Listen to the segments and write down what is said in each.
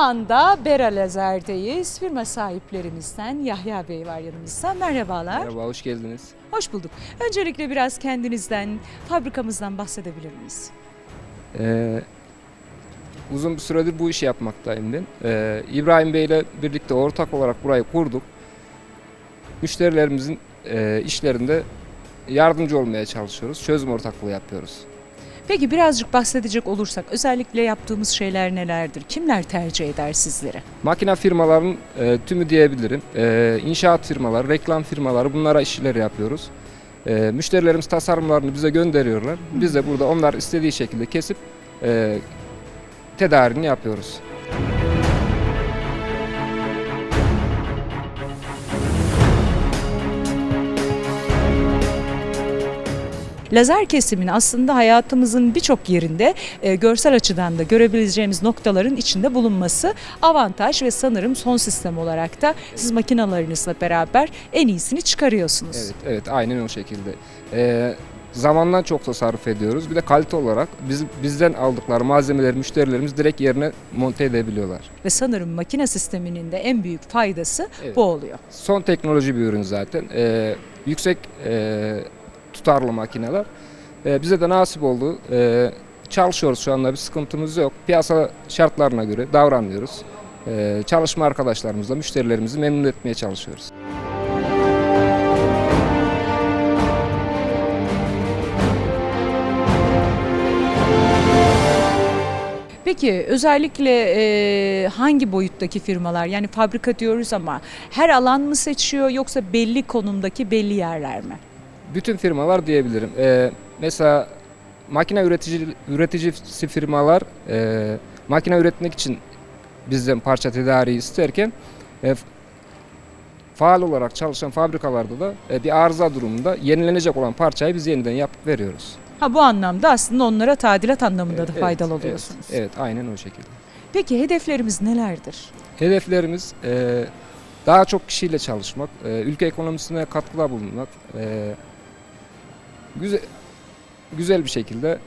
anda Bera Lazer'deyiz. Firma sahiplerimizden Yahya Bey var yanımızda. Merhabalar. Merhaba, hoş geldiniz. Hoş bulduk. Öncelikle biraz kendinizden, fabrikamızdan bahsedebilir miyiz? Ee, uzun bir süredir bu işi yapmaktayım ben. Ee, İbrahim Bey ile birlikte ortak olarak burayı kurduk. Müşterilerimizin e, işlerinde yardımcı olmaya çalışıyoruz. Çözüm ortaklığı yapıyoruz. Peki birazcık bahsedecek olursak özellikle yaptığımız şeyler nelerdir? Kimler tercih eder sizleri? Makine firmaların e, tümü diyebilirim. E, inşaat firmaları, reklam firmaları bunlara işleri yapıyoruz. E, müşterilerimiz tasarımlarını bize gönderiyorlar. Biz de burada onlar istediği şekilde kesip e, tedarini yapıyoruz. Lazer kesimin aslında hayatımızın birçok yerinde e, görsel açıdan da görebileceğimiz noktaların içinde bulunması avantaj ve sanırım son sistem olarak da siz makinalarınızla beraber en iyisini çıkarıyorsunuz. Evet, evet aynen o şekilde. Ee, zamandan çok tasarruf ediyoruz. Bir de kalite olarak biz, bizden aldıkları malzemeleri müşterilerimiz direkt yerine monte edebiliyorlar. Ve sanırım makine sisteminin de en büyük faydası Evet. bu oluyor. Son teknoloji bir ürün zaten. Ee, yüksek e, tutarlı makineler. Ee, bize de nasip oldu. Ee, çalışıyoruz şu anda bir sıkıntımız yok. Piyasa şartlarına göre davranıyoruz. Ee, çalışma arkadaşlarımızla müşterilerimizi memnun etmeye çalışıyoruz. Peki özellikle e, hangi boyuttaki firmalar yani fabrika diyoruz ama her alan mı seçiyor yoksa belli konumdaki belli yerler mi? Bütün firmalar diyebilirim. Ee, mesela makine üretici üreticisi firmalar e, makine üretmek için bizden parça tedariği isterken e, faal olarak çalışan fabrikalarda da e, bir arıza durumunda yenilenecek olan parçayı biz yeniden yapıp veriyoruz. Ha bu anlamda aslında onlara tadilat anlamında da Evet, faydalı evet, oluyorsunuz. Evet, aynen o şekilde. Peki hedeflerimiz nelerdir? Hedeflerimiz e, daha çok kişiyle çalışmak, e, ülke ekonomisine katkıda bulunmak, e, güzel güzel bir şekilde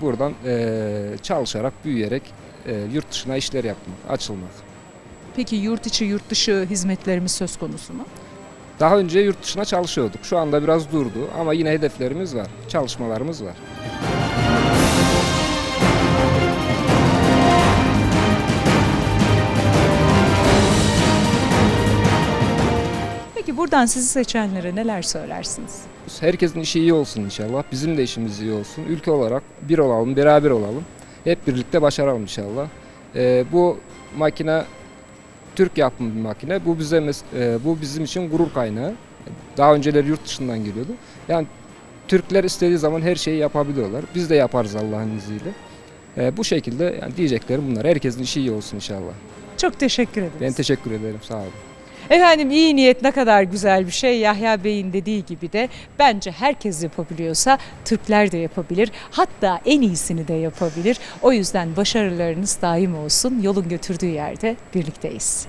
buradan e, çalışarak, büyüyerek e, yurt dışına işler yapmak, açılmak. Peki yurt içi yurt dışı hizmetlerimiz söz konusu mu? Daha önce yurt dışına çalışıyorduk. Şu anda biraz durdu ama yine hedeflerimiz var, çalışmalarımız var. Peki buradan sizi seçenlere neler söylersiniz? Herkesin işi iyi olsun inşallah. Bizim de işimiz iyi olsun. Ülke olarak bir olalım, beraber olalım. Hep birlikte başaralım inşallah. Ee, bu makine Türk yapımı bir makine. Bu bize e, bu bizim için gurur kaynağı. Daha önceleri yurt dışından geliyordu. Yani Türkler istediği zaman her şeyi yapabiliyorlar. Biz de yaparız Allah'ın izniyle. Ee, bu şekilde yani diyeceklerim bunlar. Herkesin işi iyi olsun inşallah. Çok teşekkür ederiz. Ben teşekkür ederim. Sağ olun. Efendim iyi niyet ne kadar güzel bir şey. Yahya Bey'in dediği gibi de bence herkes yapabiliyorsa Türkler de yapabilir. Hatta en iyisini de yapabilir. O yüzden başarılarınız daim olsun. Yolun götürdüğü yerde birlikteyiz.